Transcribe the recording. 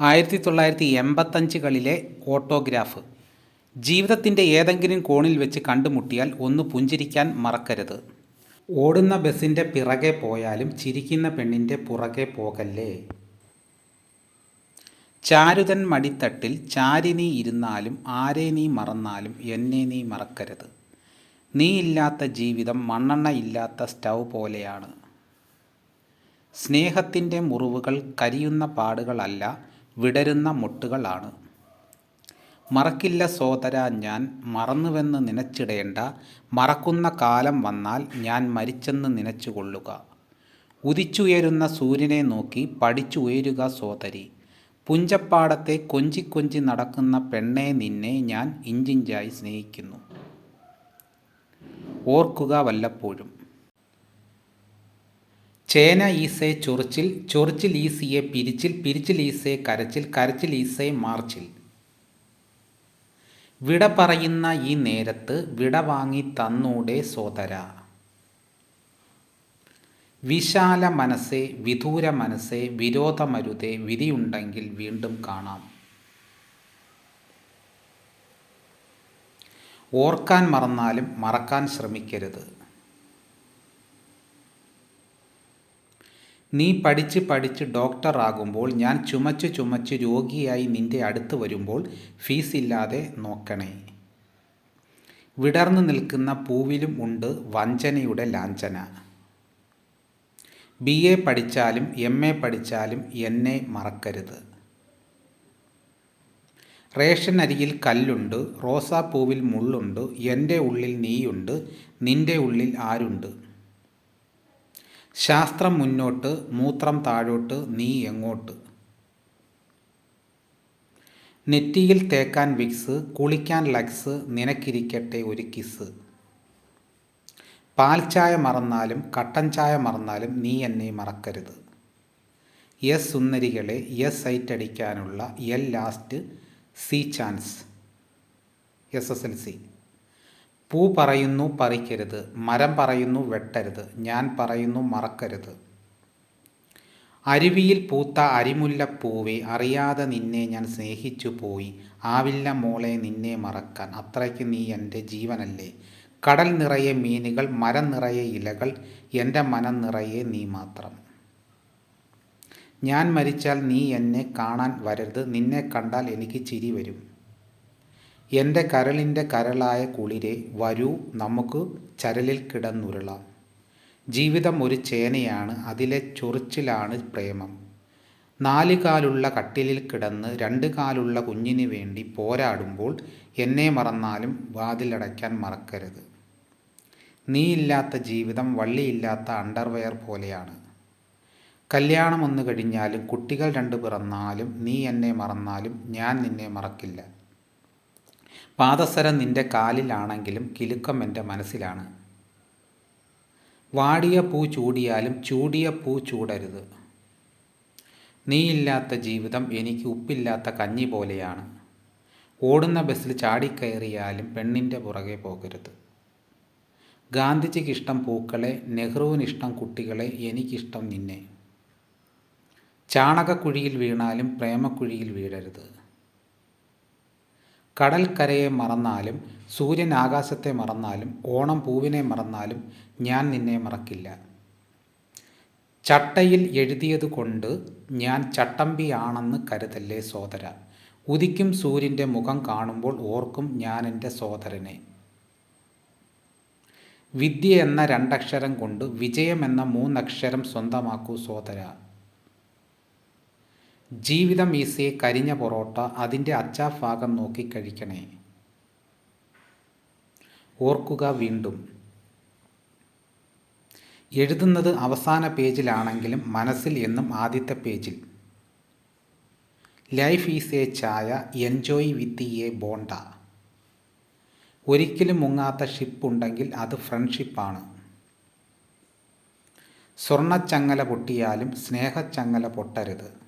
ആയിരത്തി തൊള്ളായിരത്തി എൺപത്തഞ്ചുകളിലെ ഓട്ടോഗ്രാഫ്. ജീവിതത്തിന്റെ ഏതെങ്കിലും കോണിൽ വെച്ച് കണ്ടുമുട്ടിയാൽ ഒന്ന് പുഞ്ചിരിക്കാൻ മറക്കരുത്. ഓടുന്ന ബസ്സിന്റെ പിറകെ പോയാലും ചിരിക്കുന്ന പെണ്ണിന്റെ പുറകെ പോകല്ലേ? ചാരുതൻ മടിത്തട്ടിൽ ചാരി നീ ഇരുന്നാലും ആരെ നീ മറന്നാലും എന്നെ നീ മറക്കരുത്. നീ ഇല്ലാത്ത ജീവിതം മണ്ണെണ്ണ ഇല്ലാത്ത സ്റ്റൗ പോലെയാണ്. സ്നേഹത്തിന്റെ മുറിവുകൾ കരിയുന്ന പാടുകളല്ല വിടരുന്ന മുട്ടുകളാണ്. മറക്കില്ല സോദര ഞാൻ മറന്നുവെന്ന് നനച്ചിടേണ്ട. മറക്കുന്ന കാലം വന്നാൽ ഞാൻ മരിച്ചെന്ന് നനച്ചുകൊള്ളുക. ഉദിച്ചുയരുന്ന സൂര്യനെ നോക്കി പഠിച്ചുയരുക സോദരി പുഞ്ചപ്പാടത്തെ കൊഞ്ചി കൊഞ്ചി നടക്കുന്ന പെണ്ണെ നിന്നെ ഞാൻ ഇഞ്ചിഞ്ചായി സ്നേഹിക്കുന്നു. ഓർക്കുക വല്ലപ്പോഴും. ചേന ഈസെ ചൊറിച്ചിൽ ചൊറിച്ചിൽ ഈസിയെ പിരിച്ചിൽ പിരിച്ചിൽ ഈസെ കരച്ചിൽ കരച്ചിൽ ഈസെ മാർച്ചിൽ. വിട പറയുന്ന ഈ നേരത്ത് വിട വാങ്ങി തന്നൂടെ സോദര. വിശാല മനസ്സേ വിദൂര മനസ്സേ വിരോധമരുതേ വിധിയുണ്ടെങ്കിൽ വീണ്ടും കാണാം. ഓർക്കാൻ മറന്നാലും മറക്കാൻ ശ്രമിക്കരുത്. നീ പഠിച്ച് പഠിച്ച് ഡോക്ടറാകുമ്പോൾ ഞാൻ ചുമച്ച് ചുമച്ച് രോഗിയായി നിന്റെ അടുത്ത് വരുമ്പോൾ ഫീസില്ലാതെ നോക്കണേ. വിടർന്നു നിൽക്കുന്ന പൂവിലും ഉണ്ട് വഞ്ചനയുടെ ലാഞ്ചന. ബി എ പഠിച്ചാലും എം എ പഠിച്ചാലും എന്നെ മറക്കരുത്. റേഷൻ അരിയിൽ കല്ലുണ്ട് റോസാപ്പൂവിൽ മുള്ളുണ്ട് എന്റെ ഉള്ളിൽ നീയുണ്ട് നിന്റെ ഉള്ളിൽ ആരുണ്ട്? ശാസ്ത്രം മുന്നോട്ട് മൂത്രം താഴോട്ട് നീ എങ്ങോട്ട്? നെറ്റിയിൽ തേക്കാൻ വിക്സ് കുളിക്കാൻ ലക്സ് നിനക്കിരിക്കട്ടെ ഒരു കിസ്. ചായ മറന്നാലും കട്ടൻ ചായ മറന്നാലും നീ എന്നെ മറക്കരുത്. യെസ് സുന്ദരികളെ യെസ് സൈറ്റ് അടിക്കാനുള്ള L last C chance. S S L C. പൂ പറയുന്നു പറിക്കരുത് മരം പറയുന്നു വെട്ടരുത് ഞാൻ പറയുന്നു മറക്കരുത്. അരുവിയിൽ പൂത്ത അരിമുല്ലപ്പൂവെ അറിയാതെ നിന്നെ ഞാൻ സ്നേഹിച്ചു പോയി. ആവില്ല മോളെ നിന്നെ മറക്കാൻ അത്രയ്ക്ക് നീ എന്റെ ജീവനല്ലേ. കടൽ നിറയെ മീനുകൾ മരം നിറയെ ഇലകൾ എന്റെ മനം നിറയെ നീ മാത്രം. ഞാൻ മരിച്ചാൽ നീ എന്നെ കാണാൻ വരരുത് നിന്നെ കണ്ടാൽ എനിക്ക് ചിരി വരും. എന്റെ കരളിന്റെ കരളായ കുളിരെ വരൂ നമുക്ക് ചരലിൽ കിടന്നുരുളാം. ജീവിതം ഒരു ചേനയാണ് അതിലെ ചൊറിച്ചിലാണ് പ്രേമം. നാല് കാലുള്ള കട്ടിലിൽ കിടന്ന് രണ്ട് കാലുള്ള കുഞ്ഞിന് വേണ്ടി പോരാടുമ്പോൾ എന്നെ മറന്നാലും വാതിലടയ്ക്കാൻ മറക്കരുത്. നീയില്ലാത്ത ജീവിതം വള്ളിയില്ലാത്ത അണ്ടർവെയർ പോലെയാണ്. കല്യാണം ഒന്ന് കഴിഞ്ഞാലും കുട്ടികൾ രണ്ട് പിറന്നാലും നീ എന്നെ മറന്നാലും ഞാൻ നിന്നെ മറക്കില്ല. പാദസരം നിന്റെ കാലിലാണെങ്കിലും കിലുക്കം എന്റെ മനസ്സിലാണ്. വാടിയ പൂ ചൂടിയാലും ചൂടിയ പൂ ചൂടരുത്. നീയില്ലാത്ത ജീവിതം എനിക്ക് ഉപ്പില്ലാത്ത കഞ്ഞി പോലെയാണ്. ഓടുന്ന ബസ്സിൽ ചാടിക്കയറിയാലും പെണ്ണിന്റെ പുറകെ പോകരുത്. ഗാന്ധിജിക്കിഷ്ടം പൂക്കളെ നെഹ്റുവിനിഷ്ടം കുട്ടികളെ എനിക്കിഷ്ടം നിന്നെ. ചാണകക്കുഴിയിൽ വീണാലും പ്രേമക്കുഴിയിൽ വീഴരുത്. കടൽക്കരയെ മറന്നാലും സൂര്യൻ ആകാശത്തെ മറന്നാലും ഓണം പൂവിനെ മറന്നാലും ഞാൻ നിന്നെ മറക്കില്ല. ചട്ടയിൽ എഴുതിയത് കൊണ്ട് ഞാൻ ചട്ടമ്പിയാണെന്ന് കരുതല്ലേ സോദര. ഉദിക്കും സൂര്യന്റെ മുഖം കാണുമ്പോൾ ഓർക്കും ഞാൻ എന്റെ സോദരനെ. വിദ്യ എന്ന രണ്ടക്ഷരം കൊണ്ട് വിജയം എന്ന മൂന്നക്ഷരം സ്വന്തമാക്കൂ സോദര. ജീവിതം ഈസി കരിഞ്ഞ പൊറോട്ട അതിന്റെ അച്ചാഭാഗം നോക്കി കഴിക്കണേ. ഓർക്കുക വീണ്ടും. എഴുതുന്നത് അവസാന പേജിലാണെങ്കിലും മനസ്സിൽ എന്നും ആദ്യത്തെ പേജിൽ. Life is a chai enjoy with a bonda. ഒരിക്കലും മുങ്ങാത്ത ഷിപ്പ് ഉണ്ടെങ്കിൽ അത് ഫ്രണ്ട്ഷിപ്പാണ് സ്വർണച്ചങ്ങല പൊട്ടിയാലും സ്നേഹച്ചങ്ങല പൊട്ടരുത്.